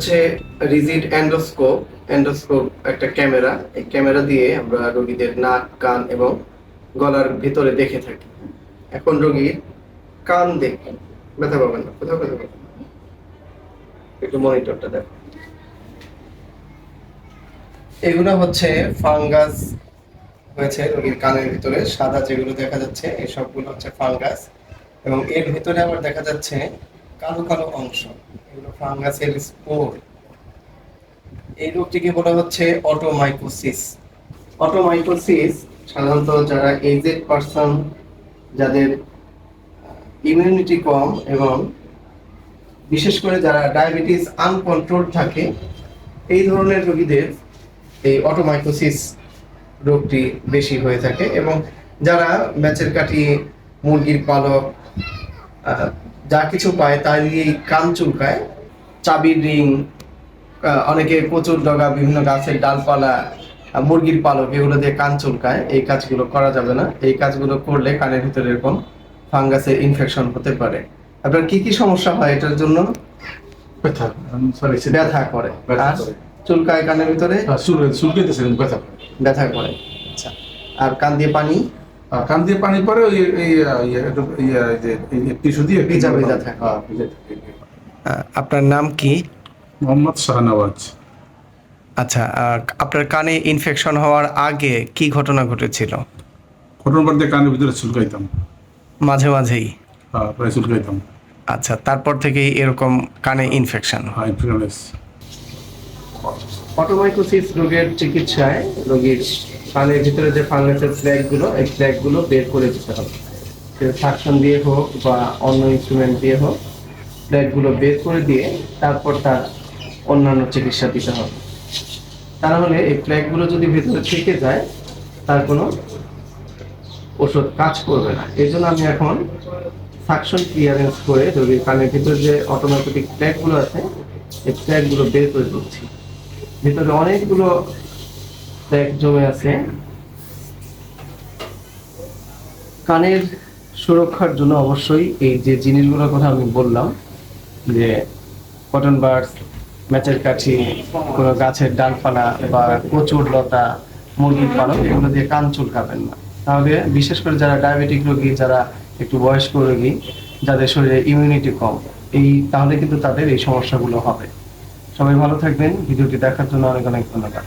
হচ্ছে রিজিড অ্যান্ডোস্কোপ অ্যান্ডোস্কোপ একটা ক্যামেরা। এই ক্যামেরা দিয়ে আমরা রোগীদের নাক, কান এবং গলার ভিতরে দেখে থাকি। এখন রোগীর কান দেখি। ব্যথা পাবেন না। কোথাও ব্যথা পাবেন একটু মনিটরটা দেখো। এগুলো হচ্ছে ফাঙ্গাস হয়েছে রোগীর কানের ভিতরে। সাদা যেগুলো দেখা যাচ্ছে এই সবগুলো হচ্ছে ফাঙ্গাস। এবং এর ভিতরে আবার দেখা যাচ্ছে কালো কালো অংশ, এগুলো ফাঙ্গাসের স্পোর। এই রোগটিকে বলা হচ্ছে অটোমাইকোসিস। অটোমাইকোসিস সাধারণত যারা এজেড পারসন, যাদের ইমিউনিটি কম এবং বিশেষ করে যারা ডায়াবেটিস আনকন্ট্রোল থাকে, এই ধরনের রোগীদের এই অটোমাইকোসিস রোগটি বেশি হয়ে থাকে এবং যারা ম্যাচের কাঠি মুরগির পালক যা কিছু পায় তা দিয়েই কান চুলকায়। চাবির রিং অনেকে কচুর ডগা বিভিন্ন গাছের ডালপালা মুরগির পালক এগুলো দিয়ে কান চুলকায়। এই কাজগুলো করা যাবে না। এই কাজগুলো করলে কানের ভিতরে এরকম ফাঙ্গাসের ইনফেকশন হতে পারে। আপনার কি কি সমস্যা হয় এটার জন্য? ব্যথা সরি ব্যথা করে। চুলকায় কানের ভিতরে? চুলকেতেছে ব্যথা করে। ব্যথা করে। আচ্ছা। আর কান দিয়ে পানি? কান দিয়ে পানি পরে ওই এই একটু এই যে টিস্যু দিয়ে ভিজা ভিজা থাকে। হ্যাঁ, থাকে। আপনার নাম কি? মোহাম্মদ শাহনওয়াজ। আচ্ছা আপনার কানে ইনফেকশন হওয়ার আগে কি ঘটনা ঘটেছিল? ঘটনার পর দিয়ে কানের ভিতরে চুলকাইতাম। মাঝে মাঝেই? হ্যাঁ, প্রায় চুলকাইতাম। আচ্ছা তারপর থেকেই এরকম কানে ইনফেকশন হ্যাঁ ইনফ্লুয়েন্স অটোমাইকোসিস রোগের চিকিৎসায় রোগীর কানের ভিতরে যে ফাঙ্গাসের ফ্ল্যাগগুলো এই ফ্ল্যাগগুলো বের করে দিতে হবে। সাকশন দিয়ে হোক বা অন্য ইনস্ট্রুমেন্ট দিয়ে হোক ফ্ল্যাগগুলো বের করে দিয়ে তারপর তার অন্যান্য চিকিৎসা দিতে হবে। তা না হলে এই ফ্ল্যাগগুলো যদি ভেতরে থেকে যায়, তার কোনো ওষুধ কাজ করবে না। এই জন্য আমি এখন সাকশন ক্লিয়ারেন্স করে যদি কানের ভিতরে যে অটোমেটিক ফ্ল্যাগগুলো আছে, এই ফ্ল্যাগগুলো বের করে দিচ্ছি। ভিতরে অনেকগুলো ফ্ল্যাগ জমে আছে। কানের সুরক্ষার জন্য অবশ্যই এই যে জিনিসগুলোর কথা আমি বললাম, যে কটন বার্ডস ম্যাচের কাঠি, কোনো গাছের ডালপালা বা কচুর লতা, মুরগির পালক, এগুলো দিয়ে কান চুলকাবেন না। তাহলে বিশেষ করে যারা ডায়াবেটিক রোগী, যারা একটু বয়স্ক রোগী, যাদের শরীরে ইমিউনিটি কম, এই তাহলে কিন্তু তাদের এই সমস্যাগুলো হবে। সবাই ভালো থাকবেন। ভিডিওটি দেখার জন্য অনেক অনেক ধন্যবাদ।